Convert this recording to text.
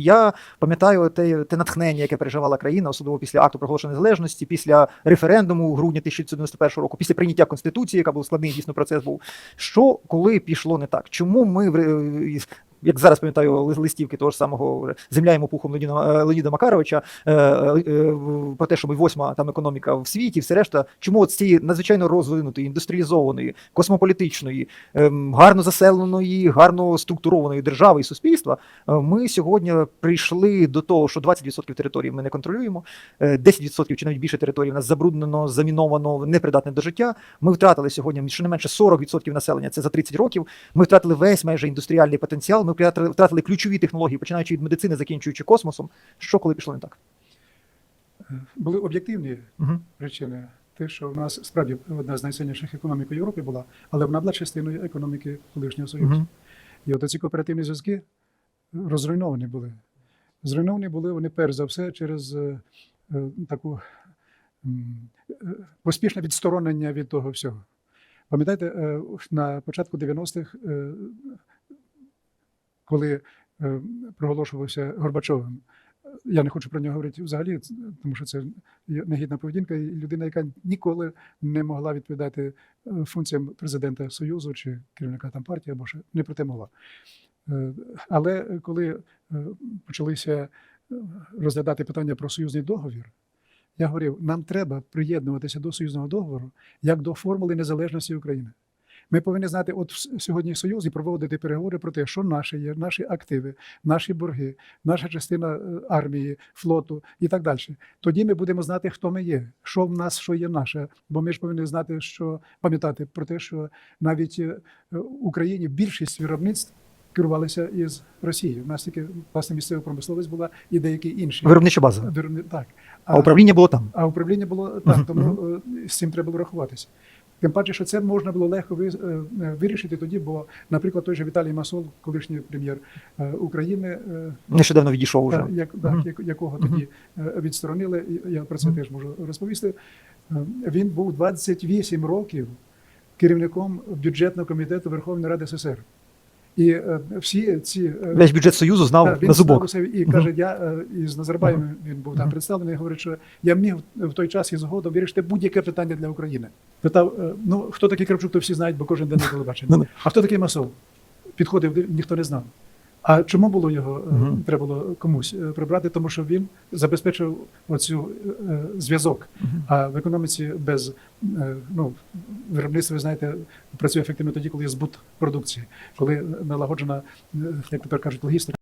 Я пам'ятаю те, те натхнення, яке переживала країна, особливо після акту проголошення незалежності, після референдуму у грудні 1991 року, після прийняття конституції, яка був складний дійсно процес був. Що коли пішло не так? Чому ми в- як зараз пам'ятаю ли- листівки того ж самого земля йому пухом Леоніда, Леоніда Макаровича е, е, е, про те, що ми восьма там економіка в світі, все решта, чому от з цієї надзвичайно розвинутої, індустріалізованої, космополітичної, ем, гарно заселеної, гарно структурованої держави і суспільства, е, ми сьогодні прийшли до того, що 20% території ми не контролюємо, е, 10% чи навіть більше території у нас забруднено, заміновано, непридатне до життя. Ми втратили сьогодні щонайменше 40% населення. Це за 30 років. Ми втратили весь майже індустріальний потенціал. Ми втратили, ключові технології, починаючи від медицини, закінчуючи космосом. Що коли пішло не так? Були об'єктивні Угу. причини. Те, що в нас справді одна з найсильніших економік у Європі була, але вона була частиною економіки колишнього Союзу. Угу. І от ці кооперативні зв'язки розруйновані були. Зруйновані були вони перш за все через е, е, таку е, поспішне відсторонення від того всього. Пам'ятаєте, е, на початку 90-х, е, коли е, проголошувався Горбачовим, я не хочу про нього говорити взагалі, тому що це негідна поведінка, і людина, яка ніколи не могла відповідати е, функціям президента Союзу чи керівника там партії, або ще не про те могла. Е, Але коли почалися розглядати питання про союзний договір, я говорив, нам треба приєднуватися до союзного договору як до формули незалежності України. Ми повинні знати, от сьогодні Союз і проводити переговори про те, що наші є, наші активи, наші борги, наша частина е, армії, флоту і так далі. Тоді ми будемо знати, хто ми є, що в нас, що є наше. Бо ми ж повинні знати, що пам'ятати про те, що навіть е, в Україні більшість виробництв керувалися із Росії. У нас тільки власне місцева промисловість була і деякі інші. Виробнича база. Виробни- Так. А управління було там. А управління було так, тому е, з цим треба було рахуватися. Тим паче, що це можна було легко е, е, вирішити тоді, бо, наприклад, той же Віталій Масол, колишній прем'єр е, України, Нещодавно відійшов уже. як, так, mm -hmm. якого тоді відсторонили, я про це Мгм. теж можу розповісти. Він був 28 років керівником бюджетного комітету Верховної Ради СССР. І е, всі ці е, Весь бюджет Союзу знав він на зубок. і каже: я е, із Назарбаєм він був там представлений. Говорить, що я міг в той час із згодом вирішити будь-яке питання для України. Питав: ну хто такий Кравчук, то всі знають, бо кожен день на телебаченні. А хто такий Масов? Підходив, ніхто не знав. А чому було його Мгм. треба було комусь е, прибрати? Тому що він забезпечив оцю е, зв'язок. Мгм. А в економіці без е, ну, виробництва, ви знаєте, працює ефективно тоді, коли є збут продукції, коли налагоджена, е, як тепер кажуть, логістика.